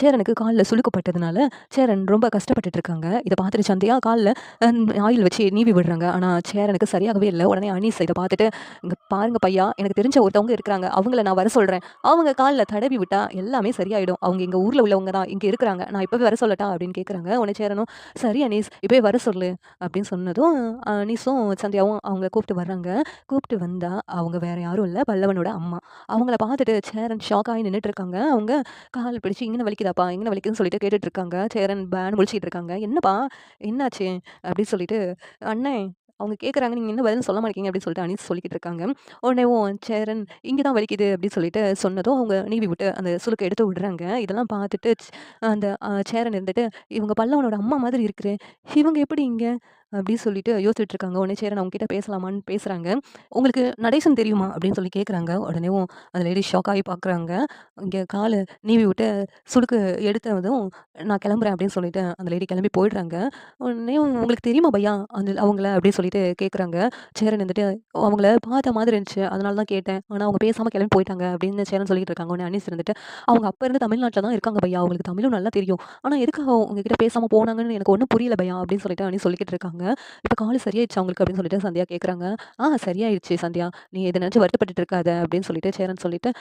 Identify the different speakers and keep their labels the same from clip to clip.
Speaker 1: சேரனுக்கு காலில் சுழுக்கப்பட்டதுனால சேரன் ரொம்ப கஷ்டப்பட்டுட்டு இருக்காங்க இதை பார்த்துட்டு சந்தியா காலில் ஆயில் வச்சு நீவி விடுறாங்க. ஆனால் சேரனுக்கு சரியாகவே இல்லை. உடனே அனீஸ் இதை பார்த்துட்டு இங்கே பாருங்க பையா எனக்கு தெரிஞ்ச ஒருத்தவங்க இருக்கிறாங்க. அவங்கள நான் வர சொல்கிறேன் அவங்க காலில் தடவி விட்டா எல்லாமே சரியாயிடும். அவங்க எங்கள் ஊரில் உள்ளவங்க தான். இங்கே இருக்கிறாங்க. நான் இப்போவே வர சொல்லட்டா? அப்படின்னு கேட்குறாங்க உடனே சேரனும் சரி அனீஸ் இப்போவே வர சொல்லு. அப்படின்னு சொன்னதும் அனீஸும் சந்தியாவும் அவங்க கூப்பிட்டு வர்றாங்க. கூப்பிட்டு வந்தால் அவங்க வேறு யாரும் இல்லை. பல்லவனோட அம்மா. அவங்கள பார்த்துட்டு சேரன் ஷாக் ஆகி நின்றுட்டு இருக்காங்க அவங்க கால் பிடிச்சி இங்கே வலிக்குதாப்பா எங்கே வலிக்குதுன்னு சொல்லிட்டு கேட்டுட்ருக்காங்க சேரன் பேன் முழிச்சிட்டு இருக்காங்க. என்னப்பா என்னாச்சு? அப்படின்னு சொல்லிட்டு அண்ணே அவங்க கேட்குறாங்க நீங்கள் என்ன பதில் சொல்ல மாட்டீங்க அப்படின்னு சொல்லிட்டு அனிஸ் சொல்லிக்கிட்டு இருக்காங்க. உடனே ஓ சேரன் இங்கே தான் வலிக்குது. அப்படின்னு சொல்லிட்டு சொன்னதும் அவங்க நீவி விட்டு அந்த சுலுக்கை எடுத்து விடுறாங்க. இதெல்லாம் பார்த்துட்டு அந்த சேரன் இருந்துட்டு இவங்க பல்லவனோட அம்மா மாதிரி இருக்கிறேன் இவங்க எப்படி இங்கே? அப்படின்னு சொல்லிட்டு யோசிச்சுட்டு இருக்காங்க. உடனே சேரன் அவங்க கிட்ட பேசலாமான்னு பேசுகிறாங்க உங்களுக்கு நடேசன் தெரியுமா? அப்படின்னு சொல்லி கேட்குறாங்க உடனேவும் அந்த லேடி ஷாக் ஆகி பார்க்குறாங்க இங்கே காலை நீவி விட்டு சுடுக்கு எடுத்ததும் நான் கிளம்புறேன் அப்படின்னு சொல்லிட்டு அந்த லேடி கிளம்பி போயிடுறாங்க. உடனே உங்களுக்கு தெரியுமா பையா? அந்த அவங்கள? அப்படின்னு போயிட்டு கேட்குறாங்க சேரன் இருந்துட்டு அவங்கள பார்த்த மாதிரி இருந்துச்சு அதனால தான் கேட்டேன். ஆனால் அவங்க பேசாமல் கிளம்பி போயிட்டாங்க. அப்படின்னு சேரன் சொல்லிட்டு இருக்காங்க. உடனே அனிஸ் இருந்துட்டு அவங்க அப்போ இருந்து தமிழ்நாட்டில் தான் இருக்காங்க பையா. அவங்களுக்கு தமிழும் நல்லா தெரியும். ஆனால் எதுக்கு உங்ககிட்ட பேசாமல் போனாங்கன்னு எனக்கு ஒன்றும் புரியல பையா. அப்படின்னு சொல்லிட்டு அனீஸ் சொல்லிக்கிட்டு இருக்காங்க. இப்போ காலு சரியாயிடுச்சு அவங்களுக்கு அப்படின்னு சொல்லிட்டு சந்தியா கேட்குறாங்க ஆ சரியாயிடுச்சு சந்தியா. நீ எதை நினச்சி வருத்தப்பட்டு இருக்காத அப்படின்னு சொல்லிட்டு சேரன் சொல்லிட்டு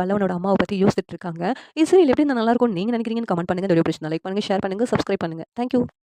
Speaker 1: பல்லவனோட அம்மாவை பற்றி யோசிச்சுட்டு இருக்காங்க இது எப்படி நல்லா இருக்கும் நீங்கள் நினைக்கிறீங்கன்னு கமெண்ட் பண்ணுங்க. வீடியோ பிடிச்சி லைக் பண்ணுங்கள் ஷேர் பண்ணுங்கள் சப்ஸ்கிரைப் பண்ணுங்க. தேங்க்யூ